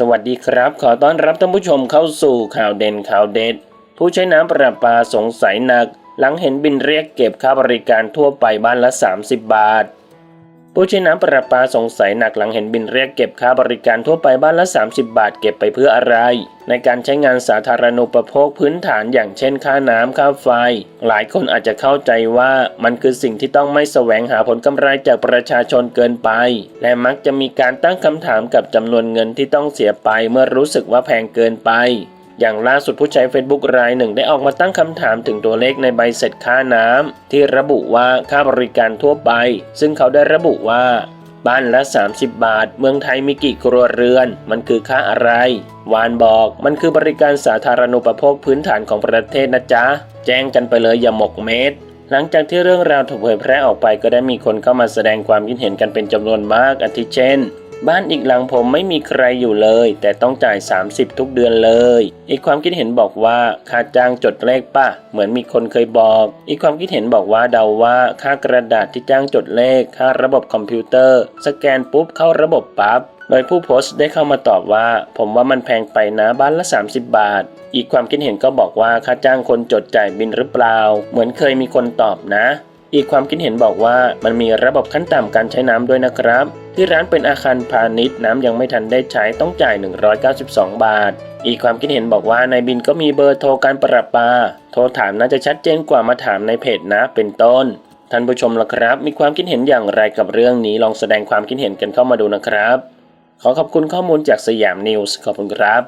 สวัสดีครับ ขอต้อนรับท่านผู้ชมเข้าสู่ข่าวเด่นข่าวเด็ด ผู้ใช้น้ำประปาสงสัยหนัก หลังเห็นบินเรียกเก็บค่าบริการทั่วไปบ้านละ 30 บาท ผู้ใช้น้ำประปาสงสัยหนักหลังเห็นบินเรียกเก็บค่าบริการทั่วไปบ้านละ 30 บาทเก็บไปเพื่ออะไร ในการใช้งานสาธารณูปโภคพื้นฐานอย่างเช่นค่าน้ำค่าไฟ หลายคนอาจจะเข้าใจว่ามันคือสิ่งที่ต้องไม่แสวงหาผลกำไรจากประชาชนเกินไป และมักจะมีการตั้งคำถามกับจำนวนเงินที่ต้องเสียไปเมื่อรู้สึกว่าแพงเกินไป อย่างล่าสุดผู้ใช้ Facebook รายหนึ่งได้ออกมาตั้งคำถามถึงตัวเลขในใบเสร็จค่าน้ำที่ระบุว่าค่าบริการทั่วไป ซึ่งเขาได้ระบุว่า บ้านละ 30 บาท เมืองไทยมีกี่ครัวเรือน มันคือค่าอะไร วานบอกมันคือบริการสาธารณูปโภคพื้นฐานของประเทศนะจ๊ะ แจ้งกันไปเลยอย่าหมกเม็ดหลังจากที่เรื่องราวถูกเผยแพร่ออกไปก็ได้มีคนเข้ามาแสดงความคิดเห็นกันเป็นจำนวนมากอาทิเช่น บ้านอีกหลังผมไม่มีใครอยู่เลย แต่ต้องจ่าย 30 ทุกเดือนเลย อีกความคิดเห็นบอกว่าค่าจ้างจดเลขป่ะ เหมือนมีคนเคยบอก อีกความคิดเห็นบอกว่าเดาว่าค่ากระดาษที่จ้างจดเลข ค่าระบบคอมพิวเตอร์ สแกนปุ๊บเข้าระบบปั๊บโดยผู้โพสต์ได้เข้ามาตอบว่า ผมว่ามันแพงไปนะบ้านละ 30 บาท อีกความคิดเห็นก็บอกว่าค่าจ้างคนจดจ่ายบินหรือเปล่า เหมือนเคยมีคนตอบนะ อีกความคิดเห็นบอกว่ามันมีระบบขั้นต่ำการใช้น้ำด้วยนะครับ ที่ร้านเป็นอาคารพาณิชย์น้ำยังไม่ทันได้ใช้ต้องจ่าย 192 บาท อีกความคิดเห็นบอกว่าในบินก็มีเบอร์โทรการประปา โทรถามน่าจะชัดเจนกว่ามาถามในเพจนะเป็นต้น ท่านผู้ชมล่ะครับ มีความคิดเห็นอย่างไรกับเรื่องนี้ลองแสดงความคิดเห็นกันเข้ามาดูนะครับ ขอขอบคุณข้อมูลจากสยามนิวส์ขอบคุณครับ